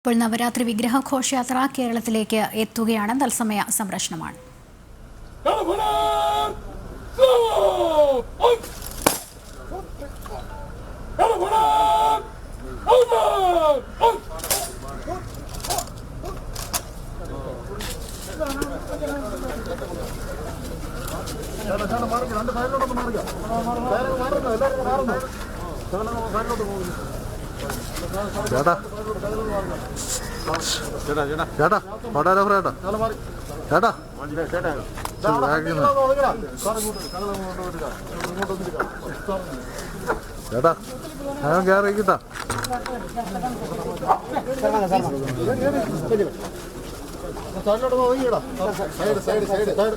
ഇപ്പോൾ നവരാത്രി വിഗ്രഹ ഘോഷയാത്ര കേരളത്തിലേക്ക് എത്തുകയാണ് തത്സമയ സംരക്ഷണമാണ് California! Go! On! California! സൈഡിലോട്ട് On! ചേട്ടാ. ചേട്ടാ ഫോട്ടോഗ്രാഫർ ചേട്ടാ ചേട്ടാ ചേട്ടാ. ഞാൻ കയറിക്കിട്ടാ സൈഡിലോട്ട് ഒതുങ്ങിയിടാ സൈഡ് സൈഡ് സൈഡ് സൈഡ്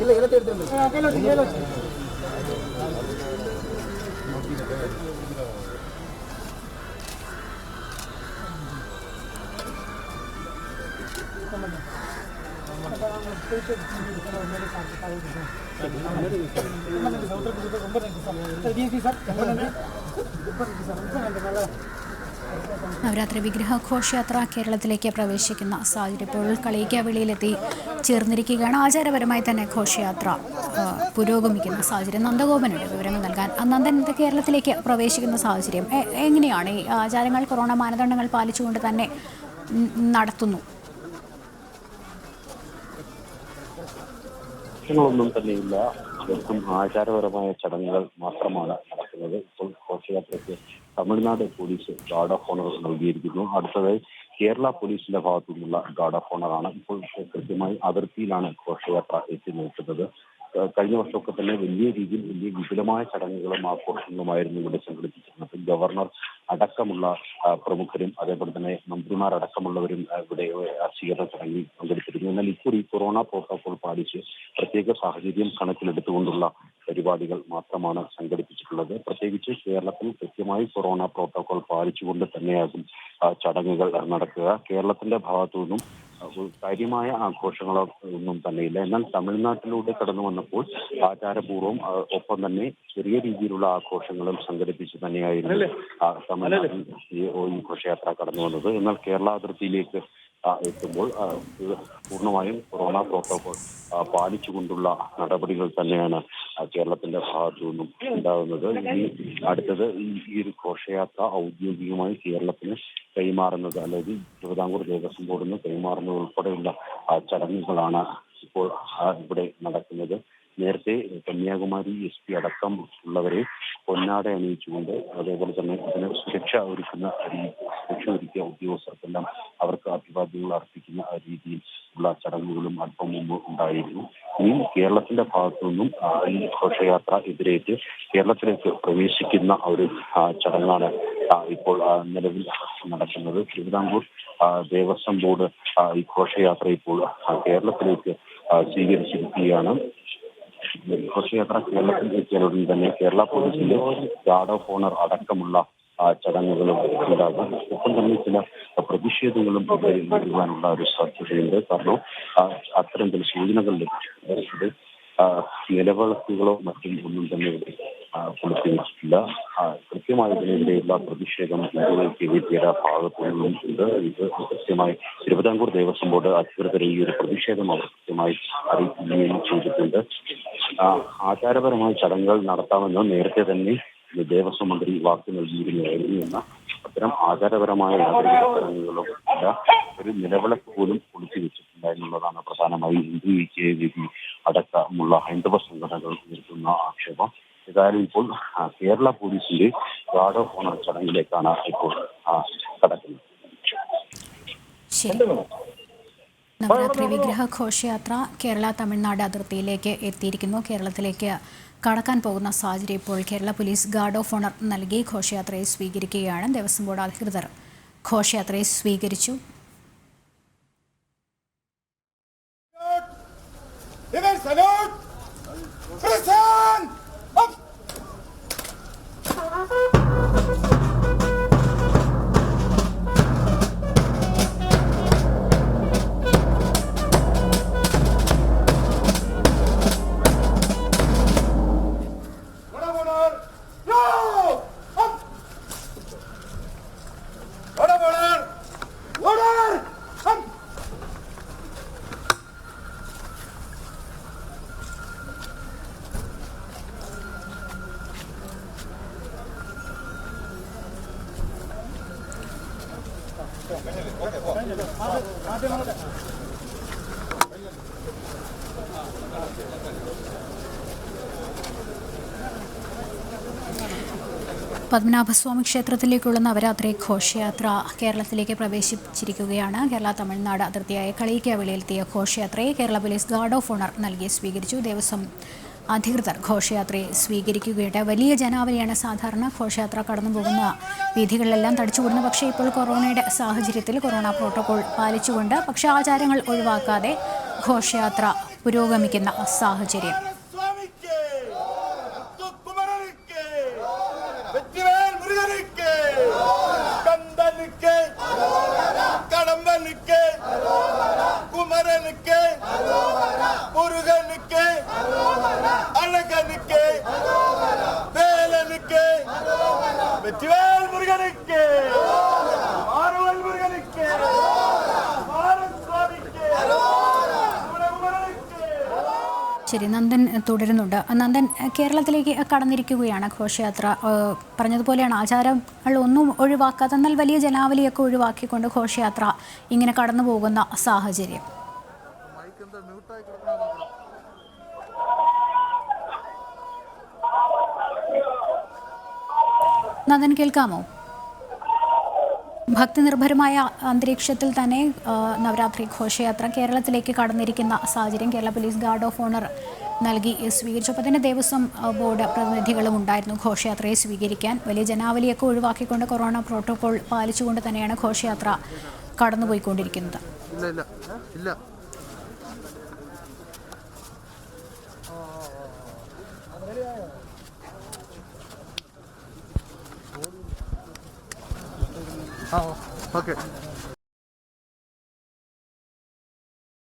இல்லை இடத்தை எடுத்துருந்தேன் ரொம்ப நன்றி சார். ரொம்ப நன்றி ரொம்ப நன்றி சார். ரொம்ப நன்றி சார். നവരാത്രി വിഗ്രഹ ഘോഷയാത്ര കേരളത്തിലേക്ക് പ്രവേശിക്കുന്ന സാഹചര്യം ഇപ്പോൾ കളിയിക്കാവിളിയിലെത്തി ചേർന്നിരിക്കുകയാണ്. ആചാരപരമായി തന്നെ ഘോഷയാത്ര പുരോഗമിക്കുന്ന സാഹചര്യം. നന്ദഗോപനുണ്ട് വിവരങ്ങൾ നൽകാൻ നന്ദൻ കേരളത്തിലേക്ക് പ്രവേശിക്കുന്ന സാഹചര്യം എങ്ങനെയാണ്? ഈ ആചാരങ്ങൾ കൊറോണ മാനദണ്ഡങ്ങൾ പാലിച്ചുകൊണ്ട് തന്നെ നടത്തുന്നു. പ്രശ്നങ്ങളൊന്നും തന്നെയില്ല. തീർത്തും ആചാരപരമായ ചടങ്ങുകൾ മാത്രമാണ് നടക്കുന്നത്. ഇപ്പോൾ ഘോഷയാത്രയ്ക്ക് Tamil Nadu police guard of honour നൽകിയിരിക്കുന്നു. അടുത്തതായി കേരള പോലീസിന്റെ ഭാഗത്തു നിന്നുള്ള ഗാർഡ് ഓഫ് ഓണറാണ് ഇപ്പോൾ കൃത്യമായി അതിർത്തിയിലാണ് ഘോഷയാത്ര എത്തി നിൽക്കുന്നത്. കഴിഞ്ഞ വർഷമൊക്കെ തന്നെ വലിയ രീതിയിൽ വലിയ വിപുലമായ ചടങ്ങുകളും ആഘോഷങ്ങളുമായിരുന്നു ഇവിടെ സംഘടിപ്പിച്ചിരുന്നത്. ഗവർണർ അടക്കമുള്ള പ്രമുഖരും അതേപോലെ തന്നെ മന്ത്രിമാർ അടക്കമുള്ളവരും ഇവിടെ സ്വീകരണ ചടങ്ങിൽ പങ്കെടുത്തിരുന്നു. എന്നാൽ ഇക്കുറി കൊറോണ പ്രോട്ടോകോൾ പാലിച്ച് പ്രത്യേക സാഹചര്യം കണക്കിലെടുത്തുകൊണ്ടുള്ള പരിപാടികൾ മാത്രമാണ് സംഘടിപ്പിച്ചിട്ടുള്ളത്. പ്രത്യേകിച്ച് കേരളത്തിൽ കൃത്യമായി കൊറോണ പ്രോട്ടോകോൾ പാലിച്ചുകൊണ്ട് തന്നെയാകും ചടങ്ങുകൾ നടക്കുക. കേരളത്തിന്റെ ഭാഗത്തു നിന്നും കാര്യമായ ആഘോഷങ്ങളോ ഒന്നും തന്നെയില്ല. എന്നാൽ തമിഴ്നാട്ടിലൂടെ കടന്നു വന്നപ്പോൾ ആചാരപൂർവം ഒപ്പം തന്നെ ചെറിയ രീതിയിലുള്ള ആഘോഷങ്ങളും സംഘടിപ്പിച്ച് തന്നെയായിരുന്നു തമിഴ്നാട്ടിൽ ഈ ഘോഷയാത്ര കടന്നു വന്നത്. എന്നാൽ കേരള അതിർത്തിയിലേക്ക് എത്തുമ്പോൾ പൂർണമായും കൊറോണ പ്രോട്ടോകോൾ പാലിച്ചു പാലിച്ചുകൊണ്ടുള്ള നടപടികൾ തന്നെയാണ് കേരളത്തിന്റെ ഭാഗത്തു നിന്നും ഉണ്ടാകുന്നത് ഇനി അടുത്തത് ഈ ഒരു ഘോഷയാത്ര ഔദ്യോഗികമായി കേരളത്തിന് കൈമാറുന്നത് അല്ലെങ്കിൽ തിരുവിതാംകൂർ ദേവസ്വം ബോർഡിൽ നിന്ന് കൈമാറുന്നത് ഉൾപ്പെടെയുള്ള ചടങ്ങുകളാണ് ഇപ്പോൾ ഇവിടെ നടക്കുന്നത്. നേരത്തെ കന്യാകുമാരി എസ് പി അടക്കം ഉള്ളവരെ പൊന്നാട അണിയിച്ചുകൊണ്ട് അതേപോലെ തന്നെ അതിന് സുരക്ഷ ഒരുക്കുന്ന സുരക്ഷ ഒരുക്കിയ ഉദ്യോഗസ്ഥർക്കെല്ലാം അവർക്ക് അഭിവാദ്യങ്ങൾ അർപ്പിക്കുന്ന രീതിയിൽ ഉള്ള ചടങ്ങുകളും അല്പം മുമ്പ് ഉണ്ടായിരുന്നു. ഇനി കേരളത്തിന്റെ ഭാഗത്തു നിന്നും ഈ ഘോഷയാത്ര എതിരേറ്റ് കേരളത്തിലേക്ക് പ്രവേശിക്കുന്ന ഒരു ചടങ്ങാണ് ഇപ്പോൾ നിലവിൽ നടക്കുന്നത്. തിരുവിതാംകൂർ ദേവസ്വം ബോർഡ് ഈ ഘോഷയാത്ര ഇപ്പോൾ കേരളത്തിലേക്ക് സ്വീകരിച്ചിരിക്കുകയാണ്. ഘോഷയാത്ര കേരളത്തിൽ എത്തിയാലുടൻ തന്നെ കേരള പോലീസിന്റെ ഗാർഡ് ഓഫ് ഓണർ അടക്കമുള്ള ചടങ്ങുകളും ഉണ്ടാകാം ഒപ്പം തന്നെ ചില പ്രതിഷേധങ്ങളും ഇവിടെ നൽകുവാനുള്ള ഒരു സാധ്യതയുണ്ട്. കാരണം ആ, അത്തരം ചില സൂചനകൾ ലഭിച്ചിട്ടുണ്ട്. ആ, നിലവിളക്കുകളോ മറ്റും ഒന്നും തന്നെ ഇവിടെ കൊടുത്തിട്ടില്ല ആ, കൃത്യമായി ഇതിനെതിരെയുള്ള പ്രതിഷേധം ഹിന്ദുക്കൾക്കെതിരെ ഭാഗത്തു നിന്നും ഉണ്ട്. ഇത് കൃത്യമായി തിരുവിതാംകൂർ ദേവസ്വം ബോർഡ് അധികൃതരെ ഈ ഒരു പ്രതിഷേധം അവർ കൃത്യമായി അറിയിക്കുകയും ചെയ്തിട്ടുണ്ട്. ആ, ആചാരപരമായ ചടങ്ങുകൾ നടത്താമെന്ന് നേരത്തെ തന്നെ ദേവസ്വം മന്ത്രി വാക്ക് നൽകിയിരുന്നതായിരുന്നു എന്ന അത്തരം ആചാരപരമായ യാതൊരു ഒരു നിലവിളക്ക് പോലും ഒളിച്ചു വെച്ചിട്ടില്ല എന്നുള്ളതാണ് പ്രധാനമായി ഹിന്ദു ഐക്യ വേദി അടക്കമുള്ള ഹൈന്ദവ സംഘടനകൾ ഉയർത്തുന്ന ആക്ഷേപം. ഏതായാലും ഇപ്പോൾ കേരള പോലീസിന്റെ ഗാർഡ് ഓഫ് ഓണർ ചടങ്ങിലേക്കാണ് ഇപ്പോൾ കടക്കുന്നത്. നവരാത്രി വിഗ്രഹ ഘോഷയാത്ര കേരള തമിഴ്നാട് അതിർത്തിയിലേക്ക് എത്തിയിരിക്കുന്നു. കേരളത്തിലേക്ക് കടക്കാൻ പോകുന്ന സാഹചര്യം ഇപ്പോൾ Kerala police guard of honour നൽകി ഘോഷയാത്രയെ സ്വീകരിക്കുകയാണ് ദേവസ്വം ബോർഡ് അധികൃതർ. ഘോഷയാത്രയെ സ്വീകരിച്ചു. Even പത്മനാഭസ്വാമി ക്ഷേത്രത്തിലേക്കുള്ള നവരാത്രി ഘോഷയാത്ര കേരളത്തിലേക്ക് പ്രവേശിച്ചിരിക്കുകയാണ്. കേരള തമിഴ്നാട് അതിർത്തിയായ കളിയിക്കാവിളിയിലെത്തിയ ഘോഷയാത്രയെ Kerala police guard of honour നൽകി സ്വീകരിച്ചു. ദേവസ്വം അധികൃതർ ഘോഷയാത്രയെ സ്വീകരിക്കുകയുണ്ട് വലിയ ജനാവലിയാണ് സാധാരണ ഘോഷയാത്ര കടന്നു പോകുന്ന വീഥികളിലെല്ലാം തടിച്ചുകൂടുന്നു പക്ഷേ ഇപ്പോൾ കൊറോണയുടെ സാഹചര്യത്തിൽ കൊറോണ പ്രോട്ടോകോൾ പാലിച്ചുകൊണ്ട് പക്ഷേ ആചാരങ്ങൾ ഒഴിവാക്കാതെ ഘോഷയാത്ര പുരോഗമിക്കുന്ന സാഹചര്യം. முருகனுக்கு அழகனுக்கு வேலனுக்கு வெற்றிவேல் முருகனுக்கு மாறுவல் முருகனுக்கு மாறன் சுவாமிக்கு குமரனுக்கு ശരി നന്ദൻ തുടരുന്നുണ്ട് നന്ദൻ കേരളത്തിലേക്ക് കടന്നിരിക്കുകയാണ് ഘോഷയാത്ര ഏഹ് പറഞ്ഞതുപോലെയാണ് ആചാരങ്ങൾ ഒന്നും ഒഴിവാക്കാതെ എന്നാൽ വലിയ ജനാവലിയൊക്കെ ഒഴിവാക്കിക്കൊണ്ട് ഘോഷയാത്ര ഇങ്ങനെ കടന്നു പോകുന്ന സാഹചര്യം എന്താ മ്യൂട്ടായി കിടക്കണോ നോക്കണം. നന്ദൻ കേൾക്കാമോ? ഭക്തിനിർഭരമായ അന്തരീക്ഷത്തിൽ തന്നെ നവരാത്രി ഘോഷയാത്ര കേരളത്തിലേക്ക് കടന്നിരിക്കുന്ന സാഹചര്യം Kerala police guard of honour നൽകി. സ്വീകരിച്ചു അപ്പോൾ തന്നെ ദേവസ്വം ബോർഡ് പ്രതിനിധികളും ഉണ്ടായിരുന്നു ഘോഷയാത്രയെ സ്വീകരിക്കാൻ. വലിയ ജനാവലിയൊക്കെ ഒഴിവാക്കിക്കൊണ്ട് കൊറോണ പ്രോട്ടോകോൾ പാലിച്ചുകൊണ്ട് തന്നെയാണ് ഘോഷയാത്ര കടന്നുപോയിക്കൊണ്ടിരിക്കുന്നത്. ഇല്ല ഇല്ല. ഇല്ല. Oh, हाँ ओके